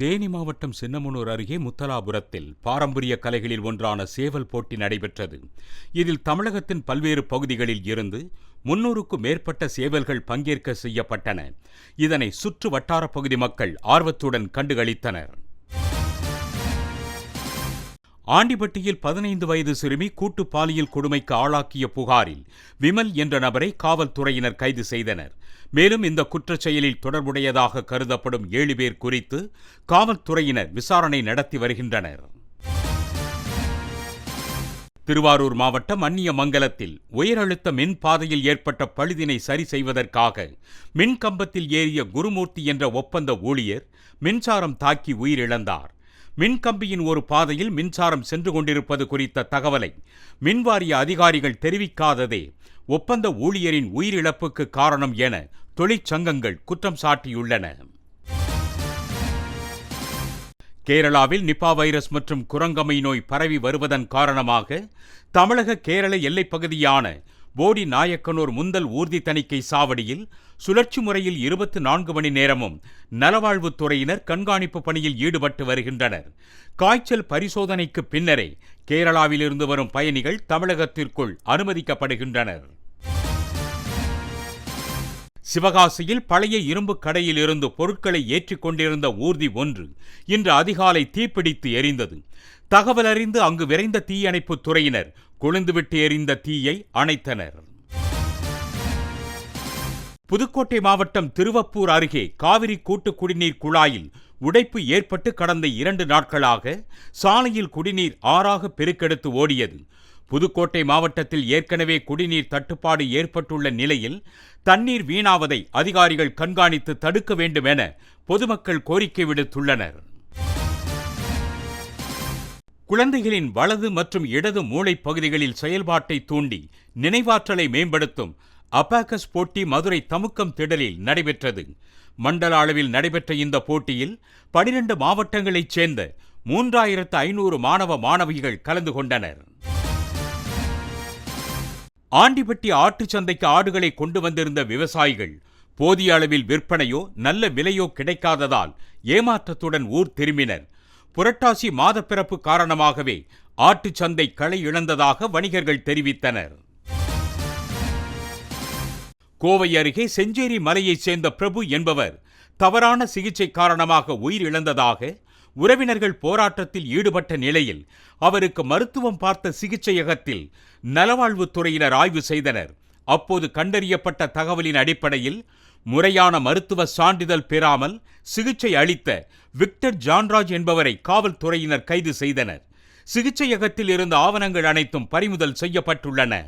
தேனி மாவட்டம் சின்னமனூர் அருகே முத்தலாபுரத்தில் பாரம்பரிய கலைகளில் ஒன்றான சேவல் போட்டி நடைபெற்றது. இதில் தமிழகத்தின் பல்வேறு பகுதிகளில் இருந்து முன்னூறுக்கும் மேற்பட்ட சேவல்கள் பங்கேற்க செய்யப்பட்டன. இதனை சுற்று வட்டார பகுதி மக்கள் ஆர்வத்துடன் கண்டுகளித்தனர். ஆண்டிப்பட்டியில் பதினைந்து வயது சிறுமி கூட்டு பாலியல் கொடுமைக்கு ஆளாக்கிய புகாரில் விமல் என்ற நபரை காவல்துறையினர் கைது செய்தனர். மேலும் இந்த குற்றச் செயலில் தொடர்புடையதாக கருதப்படும் ஏழு பேர் குறித்து காவல்துறையினர் விசாரணை நடத்தி வருகின்றனர். திருவாரூர் மாவட்டம் அந்நியமங்கலத்தில் உயரழுத்த மின் பாதையில் ஏற்பட்ட பழுதினை சரி செய்வதற்காக மின் கம்பத்தில் ஏறிய குருமூர்த்தி என்ற ஒப்பந்த ஊழியர் மின்சாரம் தாக்கி உயிரிழந்தார். மின்கம்பியின் ஒரு பாதையில் மின்சாரம் சென்று கொண்டிருப்பது குறித்த தகவலை மின்வாரிய அதிகாரிகள் தெரிவிக்காததே ஒப்பந்த ஊழியரின் உயிரிழப்புக்கு காரணம் என தொழிற்சங்கங்கள் குற்றம் சாட்டியுள்ளன. கேரளாவில் நிபா வைரஸ் மற்றும் குரங்கமை நோய் பரவி வருவதன் காரணமாக தமிழக கேரள எல்லைப்பகுதியான போடி நாயக்கனூர் முந்தல் ஊர்தி தணிக்கை சாவடியில் சுழற்சி முறையில் இருபத்தி நான்கு மணி நேரமும் நலவாழ்வுத்துறையினர் கண்காணிப்பு பணியில் ஈடுபட்டு வருகின்றனர். காய்ச்சல் பரிசோதனைக்கு பின்னரே கேரளாவிலிருந்து வரும் பயணிகள் தமிழகத்திற்குள் அனுமதிக்கப்படுகின்றனர். சிவகாசியில் பழைய இரும்பு கடையில் இருந்து பொருட்களை ஏற்றிக் கொண்டிருந்த ஊர்தி ஒன்று இன்று அதிகாலை தீப்பிடித்து எரிந்தது. தகவல் அறிந்து அங்கு விரைந்த தீயணைப்பு துறையினர் கொழுந்துவிட்டு எரிந்த தீயை அணைத்தனர். புதுக்கோட்டை மாவட்டம் திருவப்பூர் அருகே காவிரி கூட்டு குடிநீர் குழாயில் உடைப்பு ஏற்பட்டு கடந்த இரண்டு நாட்களாக சாலையில் குடிநீர் ஆறாக பெருக்கெடுத்து ஓடியது. புதுக்கோட்டை மாவட்டத்தில் ஏற்கனவே குடிநீர் தட்டுப்பாடு ஏற்பட்டுள்ள நிலையில் தண்ணீர் வீணாவதை அதிகாரிகள் கண்காணித்து தடுக்க வேண்டும் என பொதுமக்கள் கோரிக்கை விடுத்துள்ளனர். குழந்தைகளின் வலது மற்றும் இடது மூளை பகுதிகளில் செயல்பாட்டை தூண்டி நினைவாற்றலை மேம்படுத்தும் அபாகஸ் போட்டி மதுரை தமுக்கம் திடலில் நடைபெற்றது. மண்டல அளவில் நடைபெற்ற இந்த போட்டியில் பனிரெண்டு மாவட்டங்களைச் சேர்ந்த மூன்றாயிரத்து ஐநூறு மாணவ மாணவிகள் கலந்து கொண்டனர். ஆண்டிப்பட்டி ஆட்டுச் சந்தைக்கு ஆடுகளை கொண்டு வந்திருந்த விவசாயிகள் போதிய அளவில் விற்பனையோ நல்ல விலையோ கிடைக்காததால் ஏமாற்றத்துடன் ஊர் திரும்பினர். புரட்டாசி மாதப்பிறப்பு காரணமாகவே ஆட்டுச் சந்தை களை இழந்ததாக வணிகர்கள் தெரிவித்தனர். கோவை அருகே செஞ்சேரி மலையைச் சேர்ந்த பிரபு என்பவர் தவறான சிகிச்சை காரணமாக உயிரிழந்ததாக உறவினர்கள் போராட்டத்தில் ஈடுபட்ட நிலையில் அவருக்கு மருத்துவம் பார்த்த சிகிச்சையகத்தில் நலவாழ்வுத்துறையினர் ஆய்வு செய்தனர். அப்போது கண்டறியப்பட்ட தகவலின் அடிப்படையில் முறையான மருத்துவ சான்றிதழ் பெறாமல் சிகிச்சை அளித்த விக்டர் ஜான்ராஜ் என்பவரை காவல்துறையினர் கைது செய்தனர். சிகிச்சையகத்தில் இருந்த ஆவணங்கள் அனைத்தும் பறிமுதல் செய்யப்பட்டுள்ளன.